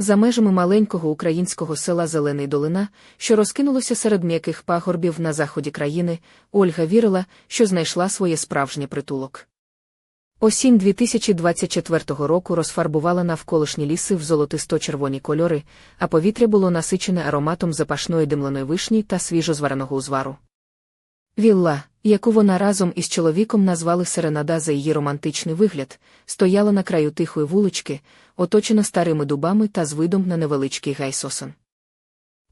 За межами маленького українського села Зелений Долина, що розкинулося серед м'яких пагорбів на заході країни, Ольга вірила, що знайшла своє справжнє притулок. Осінь 2024 року розфарбувала навколишні ліси в золотисто-червоні кольори, а повітря було насичене ароматом запашної димленої вишні та свіжозвареного узвару. Вілла, яку вона разом із чоловіком назвали Серенада за її романтичний вигляд, стояла на краю тихої вулички, оточена старими дубами та з видом на невеличкий гайсосон.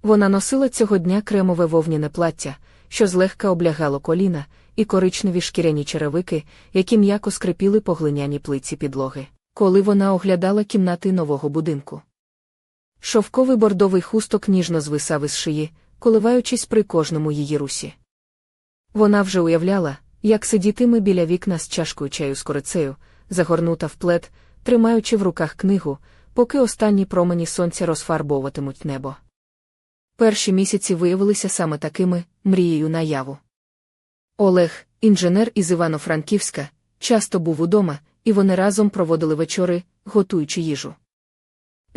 Вона носила цього дня кремове вовняне плаття, що злегка облягало коліна, і коричневі шкіряні черевики, які м'яко скрипіли по глиняні плиці підлоги, коли вона оглядала кімнати нового будинку. Шовковий бордовий хусток ніжно звисав із шиї, коливаючись при кожному її русі. Вона вже уявляла, як сидітиме біля вікна з чашкою чаю з корицею, загорнута в плед, тримаючи в руках книгу, поки останні промені сонця розфарбовуватимуть небо. Перші місяці виявилися саме такими мрією наяву. Олег, інженер із Івано-Франківська, часто був удома, і вони разом проводили вечори, готуючи їжу.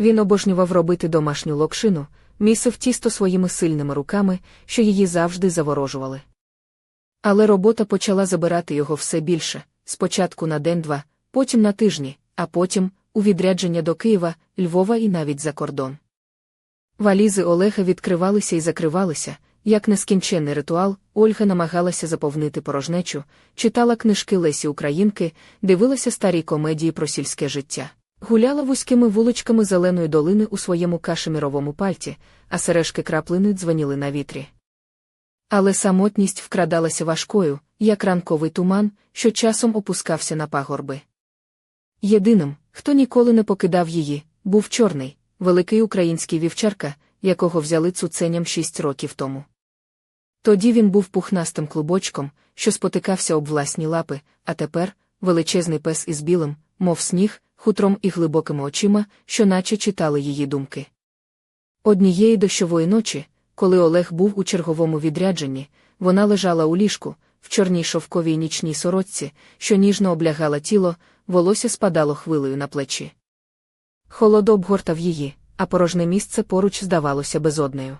Він обожнював робити домашню локшину, місив тісто своїми сильними руками, що її завжди заворожували. Але робота почала забирати його все більше спочатку на день-два, потім на тижні, а потім у відрядження до Києва, Львова і навіть за кордон. Валізи Олега відкривалися і закривалися, як нескінченний ритуал, Ольга намагалася заповнити порожнечу, читала книжки Лесі Українки, дивилася старі комедії про сільське життя. Гуляла вузькими вуличками зеленої долини у своєму кашеміровому пальті, а сережки краплини дзвоніли на вітрі. Але самотність вкрадалася важкою, як ранковий туман, що часом опускався на пагорби. Єдиним, хто ніколи не покидав її, був чорний, великий український вівчарка, якого взяли цуценям шість років тому. Тоді він був пухнастим клубочком, що спотикався об власні лапи, а тепер величезний пес із білим, мов сніг, хутром і глибокими очима, що наче читали її думки. Однієї дощової ночі, коли Олег був у черговому відрядженні, вона лежала у ліжку, в чорній шовковій нічній сорочці, що ніжно облягала тіло, волосся спадало хвилею на плечі. Холодо обгортав її, а порожне місце поруч здавалося безоднею.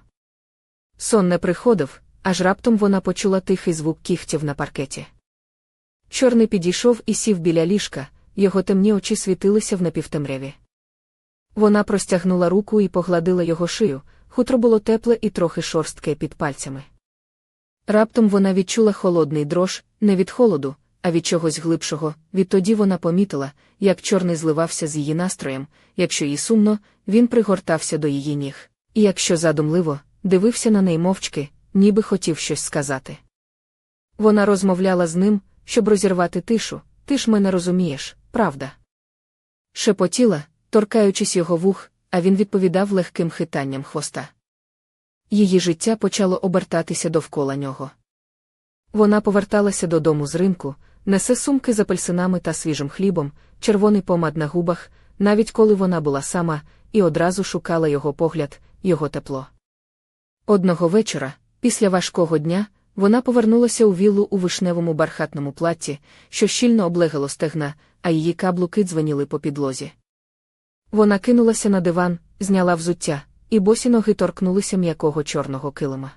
Сон не приходив, аж раптом вона почула тихий звук кігтів на паркеті. Чорний підійшов і сів біля ліжка, його темні очі світилися в напівтемряві. Вона простягнула руку і погладила його шию, хутро було тепле і трохи шорстке під пальцями. Раптом вона відчула холодний дрож, не від холоду, а від чогось глибшого, відтоді вона помітила, як чорний зливався з її настроєм, якщо їй сумно, він пригортався до її ніг, і якщо задумливо, дивився на неї мовчки, ніби хотів щось сказати. Вона розмовляла з ним, щоб розірвати тишу, ти ж мене розумієш, правда? Шепотіла, торкаючись його вух, а він відповідав легким хитанням хвоста. Її життя почало обертатися довкола нього. Вона поверталася додому з ринку, несе сумки з апельсинами та свіжим хлібом, червоний помад на губах, навіть коли вона була сама, і одразу шукала його погляд, його тепло. Одного вечора, після важкого дня, вона повернулася у віллу у вишневому бархатному платті, що щільно облегало стегна, а її каблуки дзвеніли по підлозі. Вона кинулася на диван, зняла взуття, і босі ноги торкнулися м'якого чорного килима.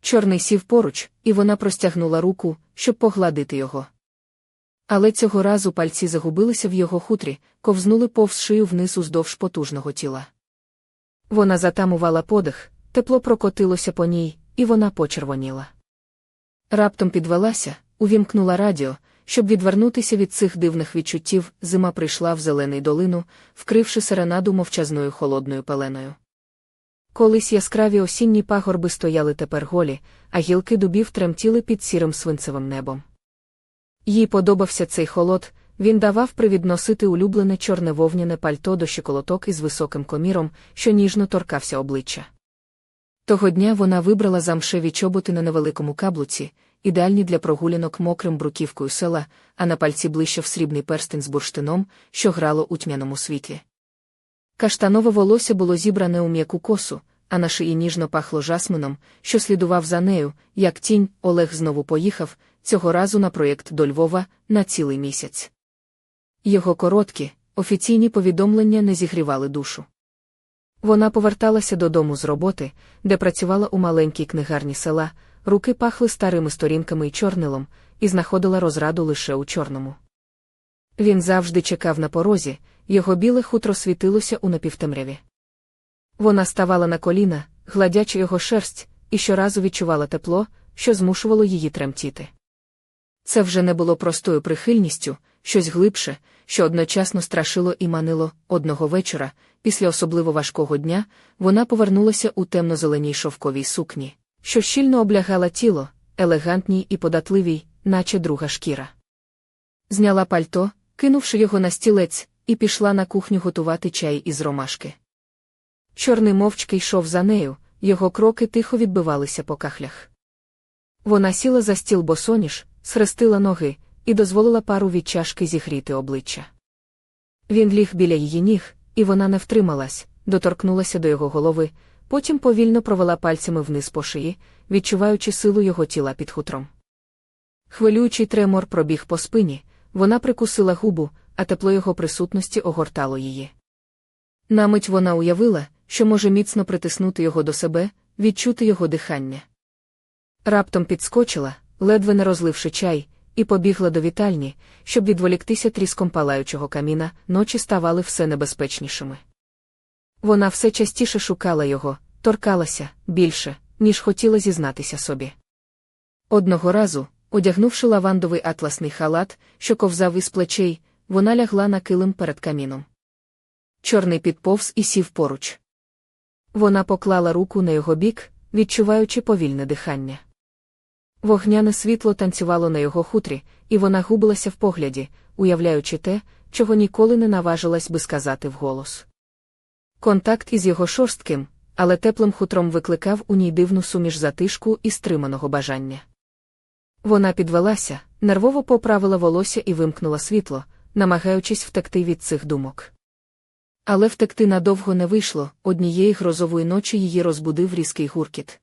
Чорний сів поруч, і вона простягнула руку, щоб погладити його. Але цього разу пальці загубилися в його хутрі, ковзнули повз шию вниз уздовж потужного тіла. Вона затамувала подих, тепло прокотилося по ній, і вона почервоніла. Раптом підвелася, увімкнула радіо, щоб відвернутися від цих дивних відчуттів, зима прийшла в зелений долину, вкривши серенаду мовчазною холодною пеленою. Колись яскраві осінні пагорби стояли тепер голі, а гілки дубів тремтіли під сірим свинцевим небом. Їй подобався цей холод, він давав привід носити улюблене чорне вовняне пальто до щеколоток із високим коміром, що ніжно торкався обличчя. Того дня вона вибрала замшеві чоботи на невеликому каблуці, ідеальні для прогулянок мокрим бруківкою села, а на пальці блищав срібний перстень з бурштином, що грало у тьмяному світлі. Каштанове волосся було зібране у м'яку косу, а на шиї ніжно пахло жасмином, що слідував за нею, як тінь, Олег знову поїхав, цього разу на проєкт до Львова на цілий місяць. Його короткі, офіційні повідомлення не зігрівали душу. Вона поверталася додому з роботи, де працювала у маленькій книгарні села, руки пахли старими сторінками і чорнилом, і знаходила розраду лише у чорному. Він завжди чекав на порозі, його біле хутро світилося у напівтемряві. Вона ставала на коліна, гладячи його шерсть, і щоразу відчувала тепло, що змушувало її тремтіти. Це вже не було простою прихильністю, щось глибше, що одночасно страшило і манило одного вечора, після особливо важкого дня, вона повернулася у темно-зеленій шовковій сукні, що щільно облягала тіло, елегантній і податливій, наче друга шкіра. Зняла пальто, кинувши його на стілець, і пішла на кухню готувати чай із ромашки. Чорний мовчки йшов за нею, його кроки тихо відбивалися по кахлях. Вона сіла за стіл босоніж, схрестила ноги і дозволила пару від чашки зігріти обличчя. Він ліг біля її ніг, і вона не втрималась, доторкнулася до його голови, потім повільно провела пальцями вниз по шиї, відчуваючи силу його тіла під хутром. Хвилюючий тремор пробіг по спині, вона прикусила губу, а тепло його присутності огортало її. На мить вона уявила, що може міцно притиснути його до себе, відчути його дихання. Раптом підскочила, ледве не розливши чай, і побігла до вітальні, щоб відволіктися тріском палаючого каміна, ночі ставали все небезпечнішими. Вона все частіше шукала його, торкалася більше, ніж хотіла зізнатися собі. Одного разу, одягнувши лавандовий атласний халат, що ковзав із плечей, вона лягла на килим перед каміном. Чорний підповз і сів поруч. Вона поклала руку на його бік, відчуваючи повільне дихання. Вогняне світло танцювало на його хутрі, і вона губилася в погляді, уявляючи те, чого ніколи не наважилась би сказати вголос. Контакт із його шорстким, але теплим хутром викликав у ній дивну суміш затишку і стриманого бажання. Вона підвелася, нервово поправила волосся і вимкнула світло, намагаючись втекти від цих думок. Але втекти надовго не вийшло, однієї грозової ночі її розбудив різкий гуркіт.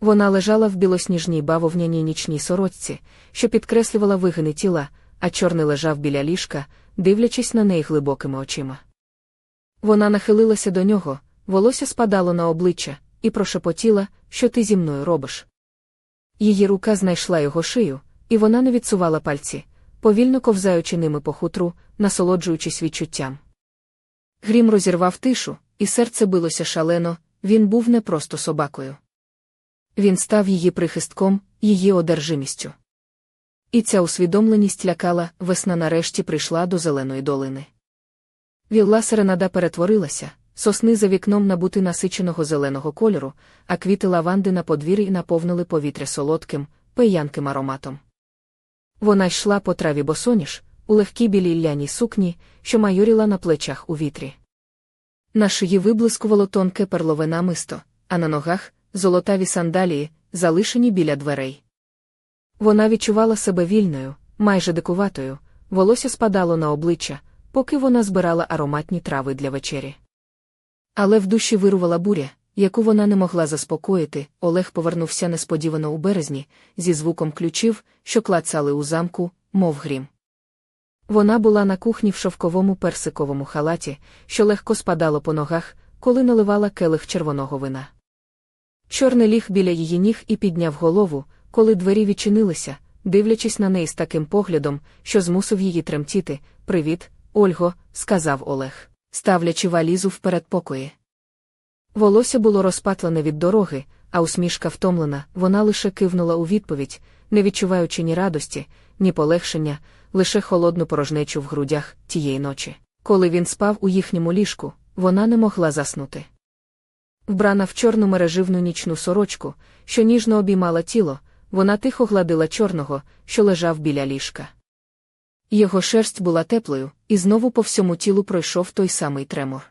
Вона лежала в білосніжній бавовняній нічній сорочці, що підкреслювала вигини тіла, а чорний лежав біля ліжка, дивлячись на неї глибокими очима. Вона нахилилася до нього, волосся спадало на обличчя, і прошепотіла, що ти зі мною робиш. Її рука знайшла його шию, і вона не відсувала пальці, повільно ковзаючи ними по хутру, насолоджуючись відчуттям. Грім розірвав тишу, і серце билося шалено, він був не просто собакою. Він став її прихистком, її одержимістю. І ця усвідомленість лякала, весна нарешті прийшла до зеленої долини. Вілла серенада перетворилася, сосни за вікном набути насиченого зеленого кольору, а квіти лаванди на подвір'ї наповнили повітря солодким, пеянким ароматом. Вона йшла по траві босоніж, у легкій білій ляній сукні, що майоріла на плечах у вітрі. На шиї виблискувало тонке перлове намисто, а на ногах золотаві сандалії, залишені біля дверей. Вона відчувала себе вільною, майже дикуватою, волосся спадало на обличчя, поки вона збирала ароматні трави для вечері. Але в душі вирувала буря, яку вона не могла заспокоїти. Олег повернувся несподівано у березні, зі звуком ключів, що клацали у замку, мов грім. Вона була на кухні в шовковому персиковому халаті, що легко спадало по ногах, коли наливала келих червоного вина. Чорний ліг біля її ніг і підняв голову, коли двері відчинилися, дивлячись на неї з таким поглядом, що змусив її тремтіти. Привіт, Ольго, сказав Олег, ставлячи валізу в передпокої. Волосся було розпатлене від дороги, а усмішка втомлена, вона лише кивнула у відповідь, не відчуваючи ні радості, ні полегшення, лише холодну порожнечу в грудях тієї ночі. Коли він спав у їхньому ліжку, вона не могла заснути. Вбрана в чорну мереживну нічну сорочку, що ніжно обіймала тіло, вона тихо гладила чорного, що лежав біля ліжка. Його шерсть була теплою, і знову по всьому тілу пройшов той самий тремор.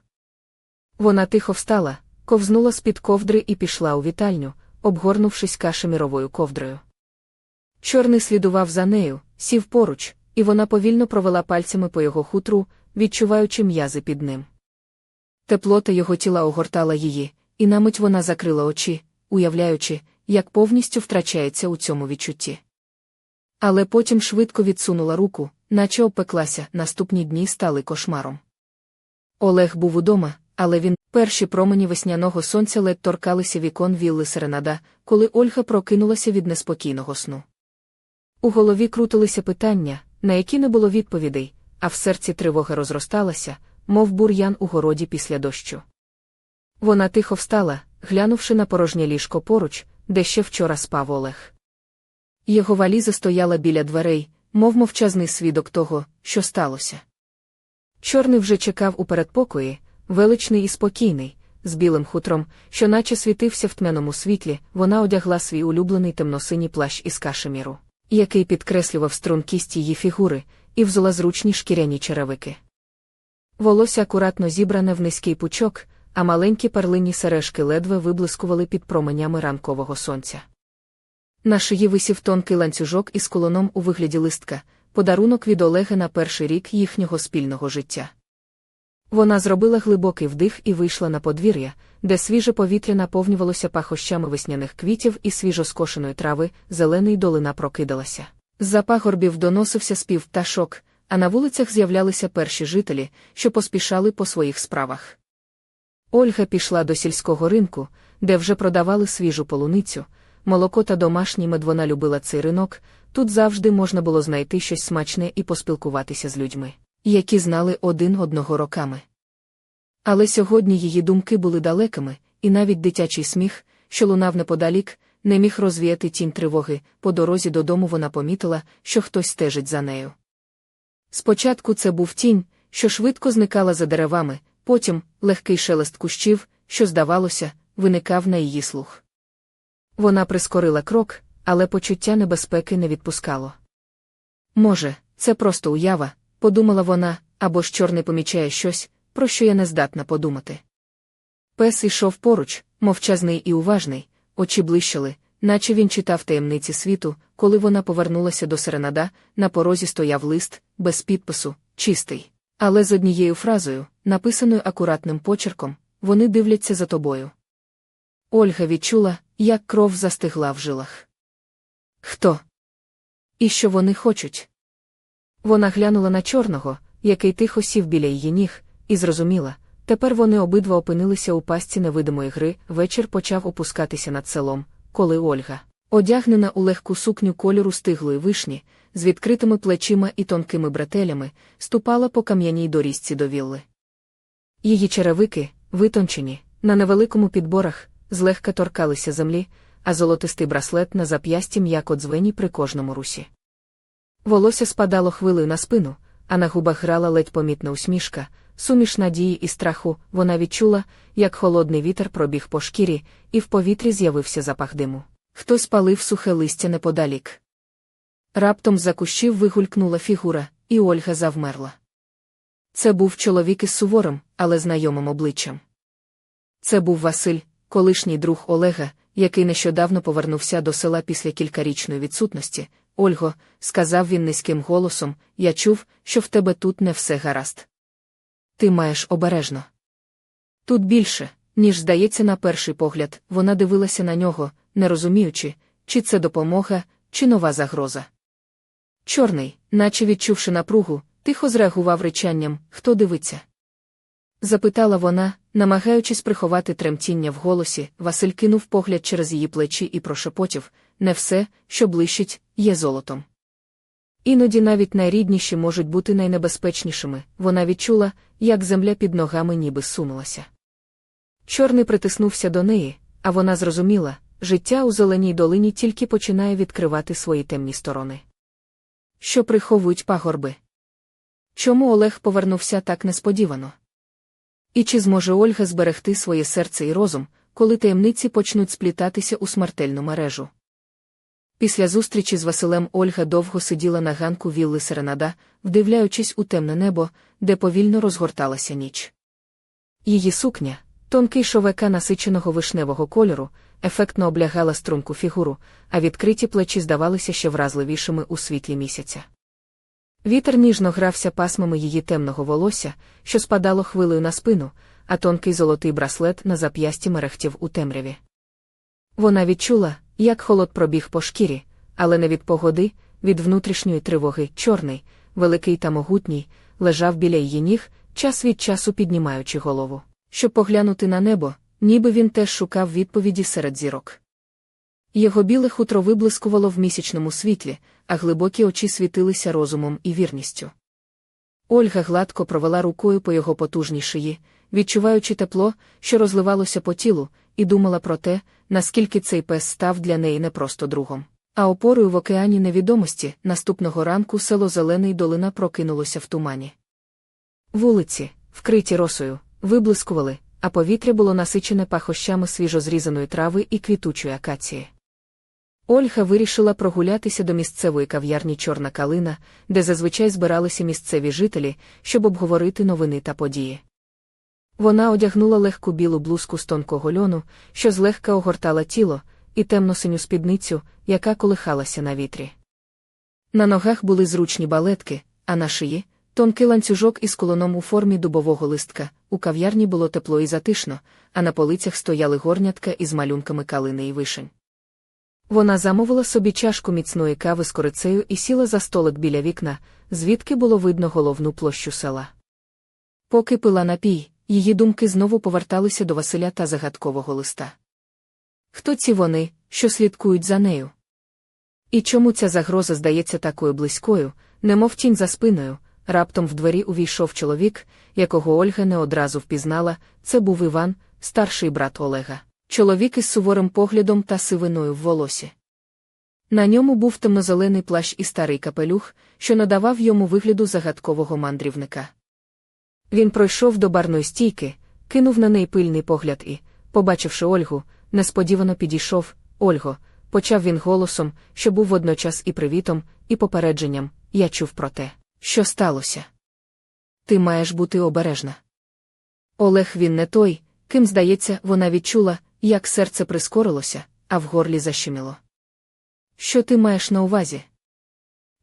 Вона тихо встала, ковзнула з-під ковдри і пішла у вітальню, обгорнувшись кашеміровою ковдрою. Чорний слідував за нею, сів поруч, і вона повільно провела пальцями по його хутру, відчуваючи м'язи під ним. Теплота його тіла огортала її, і на мить вона закрила очі, уявляючи, як повністю втрачається у цьому відчутті. Але потім швидко відсунула руку, наче опеклася, наступні дні стали кошмаром. Олег був удома, але він Перші промені весняного сонця ледь торкалися вікон вілли Серенада, коли Ольга прокинулася від неспокійного сну. У голові крутилися питання, на які не було відповідей, а в серці тривога розросталася, мов бур'ян у городі після дощу. Вона тихо встала, глянувши на порожнє ліжко поруч, де ще вчора спав Олег. Його валіза стояла біля дверей, мов мовчазний свідок того, що сталося. Чорний вже чекав у передпокої, величний і спокійний, з білим хутром, що наче світився в тьмяному світлі, вона одягла свій улюблений темносиній плащ із кашеміру, який підкреслював стрункість її фігури, і взула зручні шкіряні черевики. Волосся акуратно зібране в низький пучок, а маленькі перлинні сережки ледве виблискували під променями ранкового сонця. На шиї висів тонкий ланцюжок із колоном у вигляді листка, подарунок від Олега на перший рік їхнього спільного життя. Вона зробила глибокий вдих і вийшла на подвір'я, де свіже повітря наповнювалося пахощами весняних квітів і свіжоскошеної трави, зелений долина прокидалася. З-за пагорбів доносився спів пташок, а на вулицях з'являлися перші жителі, що поспішали по своїх справах. Ольга пішла до сільського ринку, де вже продавали свіжу полуницю, молоко та домашній мед вона любила цей ринок, тут завжди можна було знайти щось смачне і поспілкуватися з людьми, які знали один одного роками. Але сьогодні її думки були далекими, і навіть дитячий сміх, що лунав неподалік, не міг розвіяти тінь тривоги, по дорозі додому вона помітила, що хтось стежить за нею. Спочатку це був тінь, що швидко зникала за деревами, потім легкий шелест кущів, що, здавалося, виникав на її слух. Вона прискорила крок, але почуття небезпеки не відпускало. Може, це просто уява, подумала вона, або ж чорний помічає щось, про що я не здатна подумати. Пес ішов поруч, мовчазний і уважний, очі блищали, наче він читав таємниці світу, коли вона повернулася до серенада, на порозі стояв лист, без підпису, чистий. Але з однією фразою, написаною акуратним почерком, вони дивляться за тобою. Ольга відчула, як кров застигла в жилах. Хто? І що вони хочуть? Вона глянула на чорного, який тихо сів біля її ніг, і зрозуміла тепер вони обидва опинилися у пастці невидимої гри, вечір почав опускатися над селом, коли Ольга, одягнена у легку сукню кольору стиглої вишні, з відкритими плечима і тонкими бретелями, ступала по кам'яній доріжці до вілли. Її черевики, витончені, на невеликому підборах, злегка торкалися землі, а золотистий браслет на зап'ясті м'яко дзвені при кожному русі. Волосся спадало хвилею на спину, а на губах грала ледь помітна усмішка, суміш надії і страху, вона відчула, як холодний вітер пробіг по шкірі, і в повітрі з'явився запах диму. Хтось палив сухе листя неподалік. Раптом за кущів вигулькнула фігура, і Ольга завмерла. Це був чоловік із суворим, але знайомим обличчям. Це був Василь, колишній друг Олега, який нещодавно повернувся до села після кількарічної відсутності. Ольго, сказав він низьким голосом, я чув, що в тебе тут не все гаразд. Ти маєш обережно. Тут більше, ніж здається, на перший погляд, вона дивилася на нього, не розуміючи, чи це допомога, чи нова загроза. Чорний, наче відчувши напругу, тихо зреагував речанням хто дивиться. Запитала вона, намагаючись приховати тремтіння в голосі, Василь кинув погляд через її плечі і прошепотів не все, що блищить, є золотом. Іноді навіть найрідніші можуть бути найнебезпечнішими, вона відчула, як земля під ногами ніби сунулася. Чорний притиснувся до неї, а вона зрозуміла, життя у зеленій долині тільки починає відкривати свої темні сторони. Що приховують пагорби? Чому Олег повернувся так несподівано? І чи зможе Ольга зберегти своє серце і розум, коли таємниці почнуть сплітатися у смертельну мережу? Після зустрічі з Василем Ольга довго сиділа на ганку вілли Серенада, вдивляючись у темне небо, де повільно розгорталася ніч. Її сукня, тонкий шовека насиченого вишневого кольору, ефектно облягала струнку фігуру, а відкриті плечі здавалися ще вразливішими у світлі місяця. Вітер ніжно грався пасмами її темного волосся, що спадало хвилею на спину, а тонкий золотий браслет на зап'ясті мерехтів у темряві. Вона відчула, як холод пробіг по шкірі, але не від погоди, від внутрішньої тривоги, чорний, великий та могутній, лежав біля її ніг, час від часу піднімаючи голову, щоб поглянути на небо, ніби він теж шукав відповіді серед зірок. Його біле хутро виблискувало в місячному світлі, а глибокі очі світилися розумом і вірністю. Ольга гладко провела рукою по його потужній шиї, відчуваючи тепло, що розливалося по тілу, і думала про те, наскільки цей пес став для неї не просто другом. А опорою в океані невідомості наступного ранку село Зелений долина прокинулося в тумані. Вулиці, вкриті росою, виблискували, а повітря було насичене пахощами свіжозрізаної трави і квітучої акації. Ольга вирішила прогулятися до місцевої кав'ярні Чорна калина, де зазвичай збиралися місцеві жителі, щоб обговорити новини та події. Вона одягнула легку білу блузку з тонкого льону, що злегка огортала тіло, і темно-синю спідницю, яка колихалася на вітрі. На ногах були зручні балетки, а на шиї тонкий ланцюжок із колоном у формі дубового листка. У кав'ярні було тепло і затишно, а на полицях стояли горнятка із малюнками калини і вишень. Вона замовила собі чашку міцної кави з корицею і сіла за столик біля вікна, звідки було видно головну площу села. Поки пила напій, її думки знову поверталися до Василя та загадкового листа. Хто ці вони, що слідкують за нею? І чому ця загроза здається такою близькою, немов тінь за спиною, раптом в двері увійшов чоловік, якого Ольга не одразу впізнала, це був Іван, старший брат Олега, чоловік із суворим поглядом та сивиною в волосі. На ньому був темнозелений плащ і старий капелюх, що надавав йому вигляду загадкового мандрівника. Він пройшов до барної стійки, кинув на неї пильний погляд і, побачивши Ольгу, несподівано підійшов, Ольго, почав він голосом, що був водночас і привітом, і попередженням я чув про те, що сталося. Ти маєш бути обережна. Олег він не той, ким, здається, вона відчула, як серце прискорилося, а в горлі защеміло. Що ти маєш на увазі?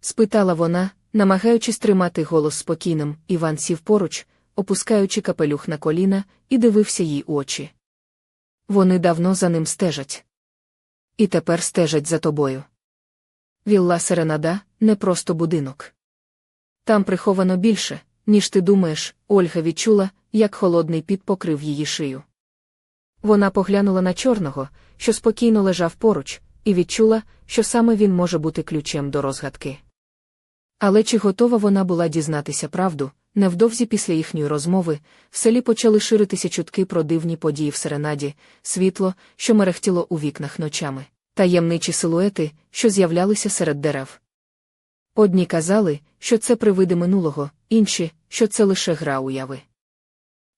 спитала вона, намагаючись тримати голос спокійним, Іван сів поруч, опускаючи капелюх на коліна, і дивився їй у очі. Вони давно за ним стежать. І тепер стежать за тобою. Вілла Серенада не просто будинок. Там приховано більше, ніж ти думаєш, Ольга відчула, як холодний піт покрив її шию. Вона поглянула на чорного, що спокійно лежав поруч, і відчула, що саме він може бути ключем до розгадки. Але чи готова вона була дізнатися правду, Невдовзі після їхньої розмови в селі почали ширитися чутки про дивні події в серенаді, світло, що мерехтіло у вікнах ночами, таємничі силуети, що з'являлися серед дерев. Одні казали, що це привиди минулого, інші, що це лише гра уяви.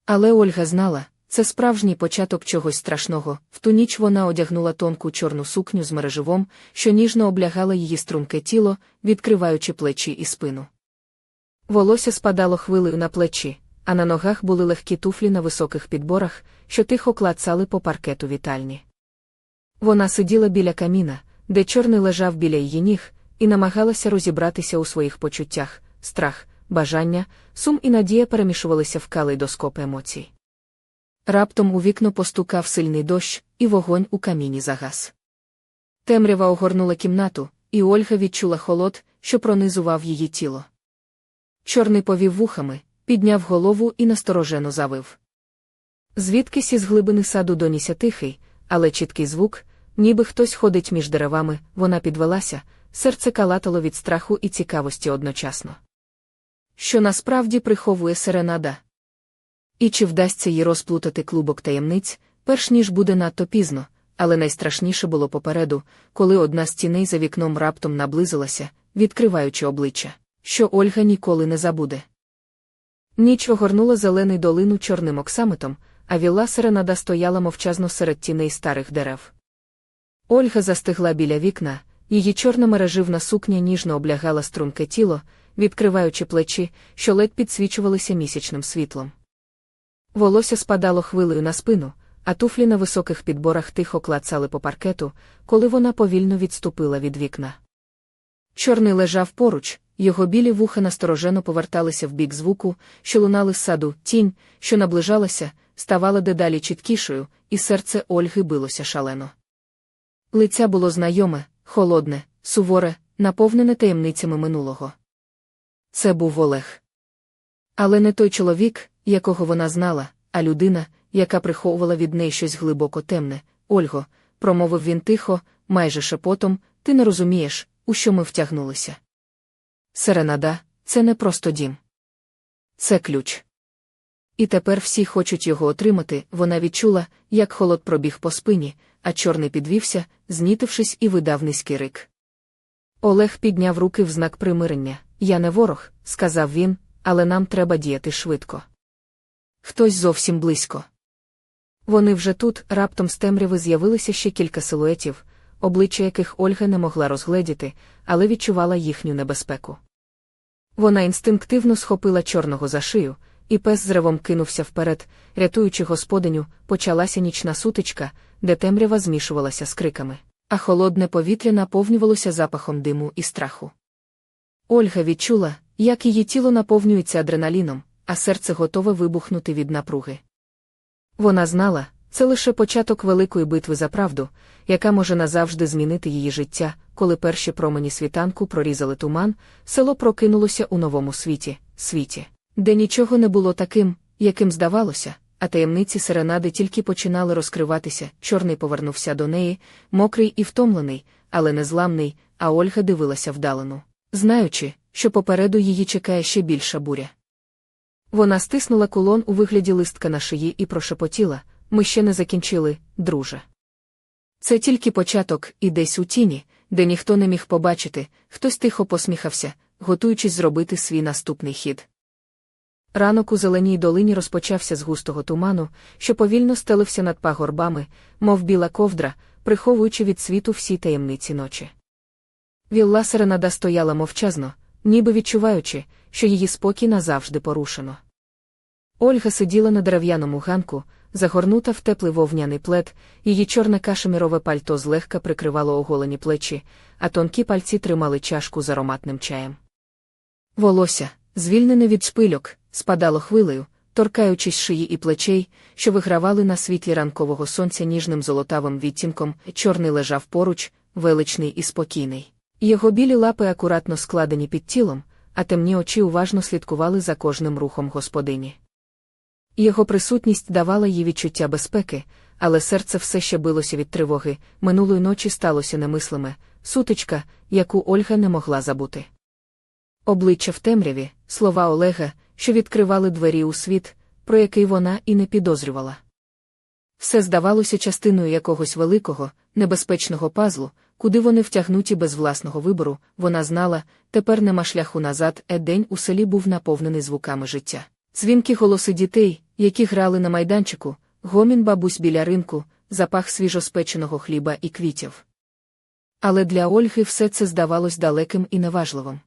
Але Ольга знала, це справжній початок чогось страшного. В ту ніч вона одягнула тонку чорну сукню з мереживом, що ніжно облягала її струнке тіло, відкриваючи плечі і спину. Волосся спадало хвилею на плечі, а на ногах були легкі туфлі на високих підборах, що тихо клацали по паркету вітальні. Вона сиділа біля каміна, де чорний лежав біля її ніг, і намагалася розібратися у своїх почуттях страх, бажання, сум і надія перемішувалися в калейдоскоп емоцій. Раптом у вікно постукав сильний дощ, і вогонь у каміні загас. Темрява огорнула кімнату, і Ольга відчула холод, що пронизував її тіло. Чорний повів вухами, підняв голову і насторожено завив. Звідкись із глибини саду донісся тихий, але чіткий звук, ніби хтось ходить між деревами, вона підвелася, серце калатало від страху і цікавості одночасно. Що насправді приховує серенада? І чи вдасться їй розплутати клубок таємниць, перш ніж буде надто пізно, але найстрашніше було попереду, коли одна з тіней за вікном раптом наблизилася, відкриваючи обличчя що Ольга ніколи не забуде. Ніч огорнула зелений долину чорним оксамитом, а вілла серенада стояла мовчазно серед тіней старих дерев. Ольга застигла біля вікна, її чорна мереживна сукня ніжно облягала струнке тіло, відкриваючи плечі, що ледь підсвічувалися місячним світлом. Волосся спадало хвилею на спину, а туфлі на високих підборах тихо клацали по паркету, коли вона повільно відступила від вікна. Чорний лежав поруч, його білі вуха насторожено поверталися в бік звуку, що лунали з саду, тінь, що наближалася, ставала дедалі чіткішою, і серце Ольги билося шалено. Лиця було знайоме, холодне, суворе, наповнене таємницями минулого. Це був Олег. Але не той чоловік, якого вона знала, а людина, яка приховувала від неї щось глибоко темне. Ольго, промовив він тихо, майже шепотом, ти не розумієш, у що ми втягнулися. Серенада, це не просто дім. Це ключ. І тепер всі хочуть його отримати. Вона відчула, як холод пробіг по спині, а чорний підвівся, знітившись і видав низький рик. Олег підняв руки в знак примирення. Я не ворог, сказав він, але нам треба діяти швидко. Хтось зовсім близько. Вони вже тут, раптом з темряви з'явилися ще кілька силуетів, обличчя яких Ольга не могла розгледіти, але відчувала їхню небезпеку. Вона інстинктивно схопила чорного за шию, і пес з ревом кинувся вперед, рятуючи господиню, почалася нічна сутичка, де темрява змішувалася з криками, а холодне повітря наповнювалося запахом диму і страху. Ольга відчула, як її тіло наповнюється адреналіном, а серце готове вибухнути від напруги. Вона знала, це лише початок великої битви за правду, яка може назавжди змінити її життя, коли перші промені світанку прорізали туман, село прокинулося у новому світі, світі, де нічого не було таким, яким здавалося, а таємниці серенади тільки починали розкриватися. Чорний повернувся до неї, мокрий і втомлений, але незламний, а Ольга дивилася вдалену, знаючи, що попереду її чекає ще більша буря. Вона стиснула кулон у вигляді листка на шиї і прошепотіла ми ще не закінчили, друже. Це тільки початок, і десь у тіні, де ніхто не міг побачити, хтось тихо посміхався, готуючись зробити свій наступний хід. Ранок у зеленій долині розпочався з густого туману, що повільно стелився над пагорбами, мов біла ковдра, приховуючи від світу всі таємниці ночі. Вілла Серенада стояла мовчазно, ніби відчуваючи, що її спокій назавжди порушено. Ольга сиділа на дерев'яному ганку, загорнута в теплий вовняний плед, її чорне кашемірове пальто злегка прикривало оголені плечі, а тонкі пальці тримали чашку з ароматним чаєм. Волосся, звільнене від шпильок, спадало хвилею, торкаючись шиї і плечей, що вигравали на світлі ранкового сонця ніжним золотавим відтінком, чорний лежав поруч, величний і спокійний. Його білі лапи акуратно складені під тілом, а темні очі уважно слідкували за кожним рухом господині. Його присутність давала їй відчуття безпеки, але серце все ще билося від тривоги. Минулої ночі сталося немислиме, сутичка, яку Ольга не могла забути. Обличчя в темряві, слова Олега, що відкривали двері у світ, про який вона і не підозрювала. Все здавалося частиною якогось великого, небезпечного пазлу, куди вони втягнуті без власного вибору, вона знала, тепер нема шляху назад, е день у селі був наповнений звуками життя. Дзвінки голоси дітей, які грали на майданчику, гомін бабусь біля ринку, запах свіжоспеченого хліба і квітів. Але для Ольги все це здавалось далеким і неважливим.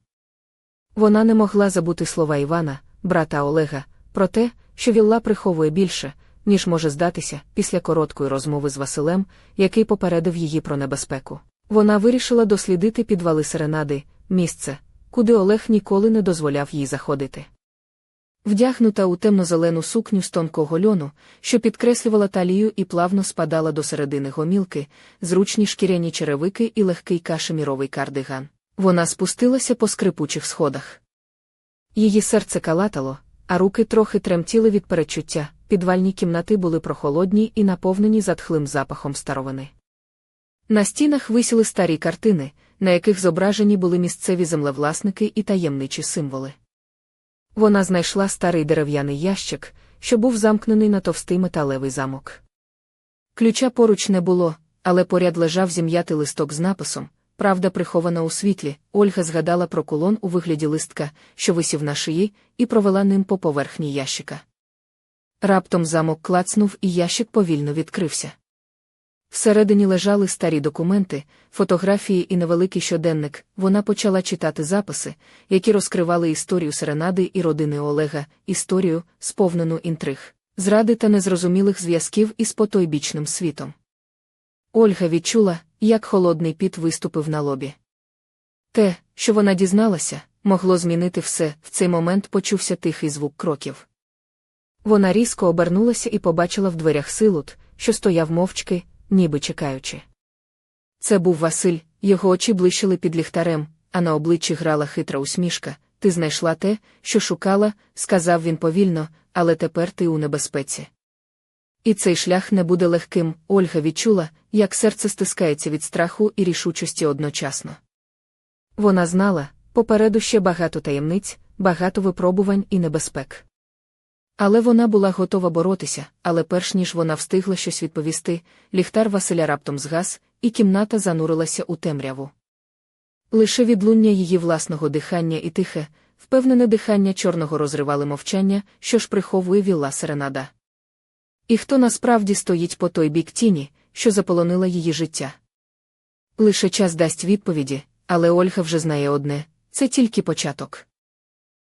Вона не могла забути слова Івана, брата Олега, про те, що Вілла приховує більше, ніж може здатися, після короткої розмови з Василем, який попередив її про небезпеку. Вона вирішила дослідити підвали серенади, місце, куди Олег ніколи не дозволяв їй заходити. Вдягнута у темно-зелену сукню з тонкого льону, що підкреслювала талію і плавно спадала до середини гомілки, зручні шкіряні черевики і легкий кашеміровий кардиган. Вона спустилася по скрипучих сходах. Її серце калатало, а руки трохи тремтіли від перечуття, підвальні кімнати були прохолодні і наповнені затхлим запахом старовини. На стінах висіли старі картини, на яких зображені були місцеві землевласники і таємничі символи. Вона знайшла старий дерев'яний ящик, що був замкнений на товстий металевий замок. Ключа поруч не було, але поряд лежав зім'ятий листок з написом Правда прихована у світлі, Ольга згадала про кулон у вигляді листка, що висів на шиї, і провела ним по поверхні ящика. Раптом замок клацнув, і ящик повільно відкрився. Всередині лежали старі документи, фотографії і невеликий щоденник. Вона почала читати записи, які розкривали історію Серенади і родини Олега, історію, сповнену інтриг, зради та незрозумілих зв'язків із потойбічним світом. Ольга відчула, як холодний піт виступив на лобі. Те, що вона дізналася, могло змінити все, в цей момент почувся тихий звук кроків. Вона різко обернулася і побачила в дверях силут, що стояв мовчки, ніби чекаючи. Це був Василь, його очі блищили під ліхтарем, а на обличчі грала хитра усмішка. Ти знайшла те, що шукала, сказав він повільно, але тепер ти у небезпеці. І цей шлях не буде легким. Ольга відчула, як серце стискається від страху і рішучості одночасно. Вона знала, попереду ще багато таємниць, багато випробувань і небезпек. Але вона була готова боротися, але перш ніж вона встигла щось відповісти, ліхтар Василя раптом згас, і кімната занурилася у темряву. Лише відлуння її власного дихання і тихе, впевнене дихання чорного розривали мовчання, що ж приховує вілла серенада. І хто насправді стоїть по той бік тіні, що заполонила її життя? Лише час дасть відповіді, але Ольга вже знає одне це тільки початок.